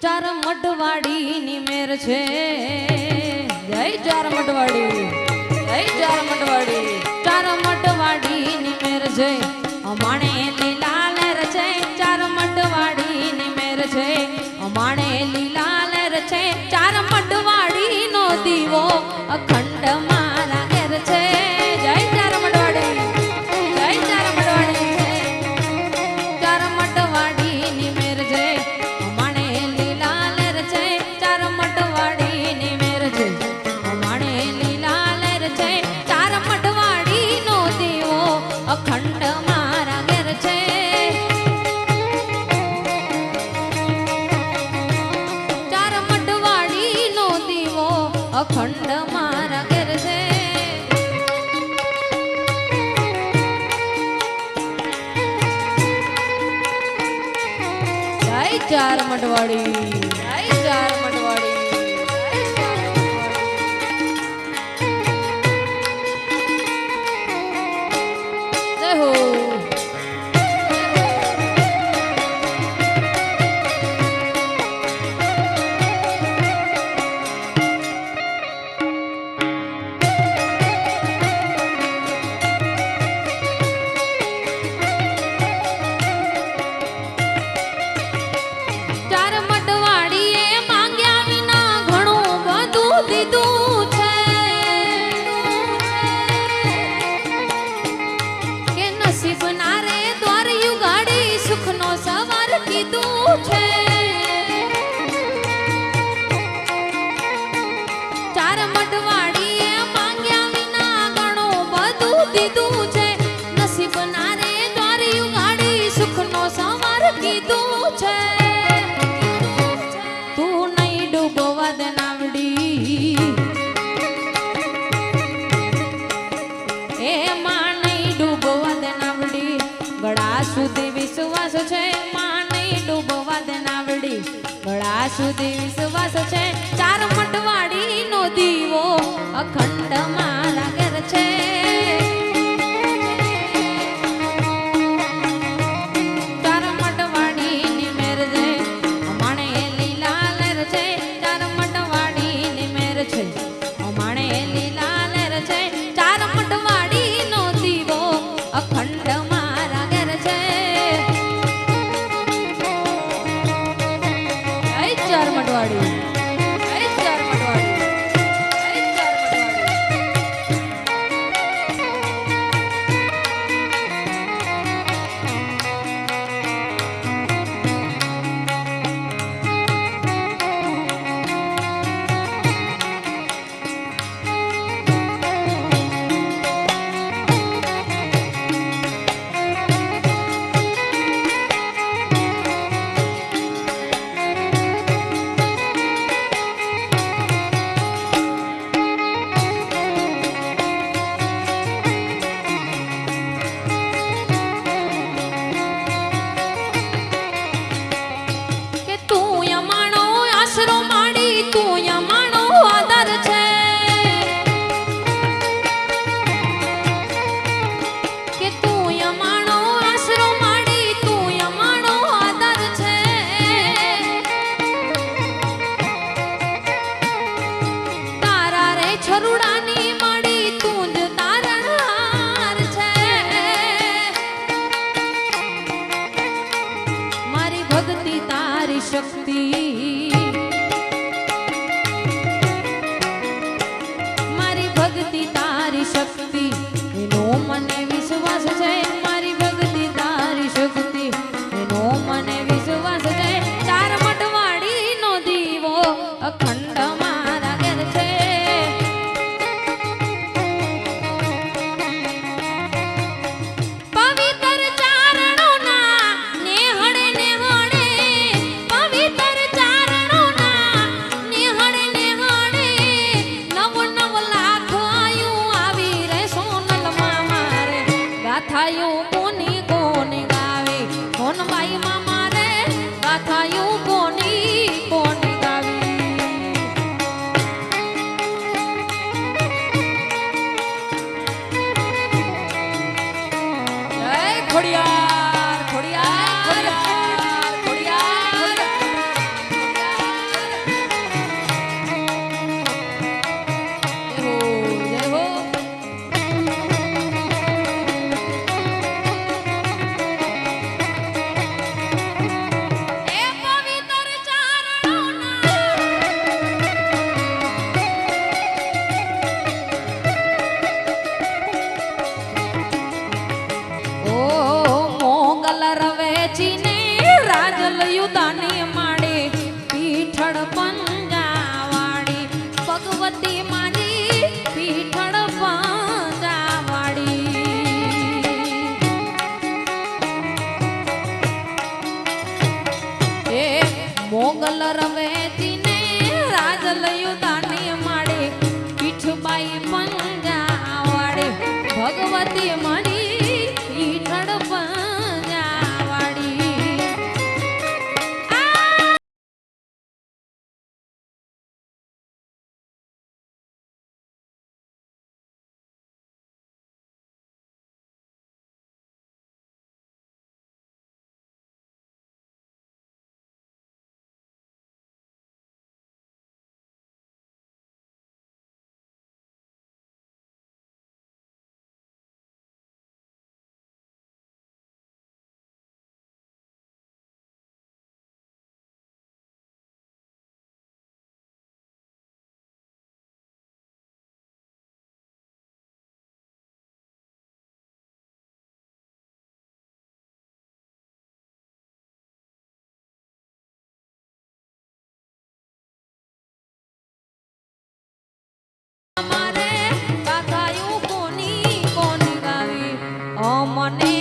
ચાર મટવાડી ની મેર છે. જય ચાર મટવાડી જય ચાર મટવાડી ચાર મટવાડી ની મેર છે. અમાણે અખંડ મારા ઘેર છે. જય ચાર મટવાડી નસીબ ના રે દ્વાર યુગાડી સુખ નો સવાર કીધું છે. ગળા સુધી વિશ્વાસ છે. ચાર મટવાડી નો દીવો અખંડમાં લાગર છે. શક્તિ મારી ભક્તિ તારી શક્તિ એનો મને વિશ્વાસ છે મારી ભક્તિ તારી શક્તિ એનો મને વિશ્વાસ છે ચાર મઠવાડી નો દીવો અખંડ Ayo. વેચીને રાજલ યુદાને માડે પીઠળ પંજાવાડી ભગવતી મારી પીઠળ પંજાવાડી એ મોગલ રવે Oh, money.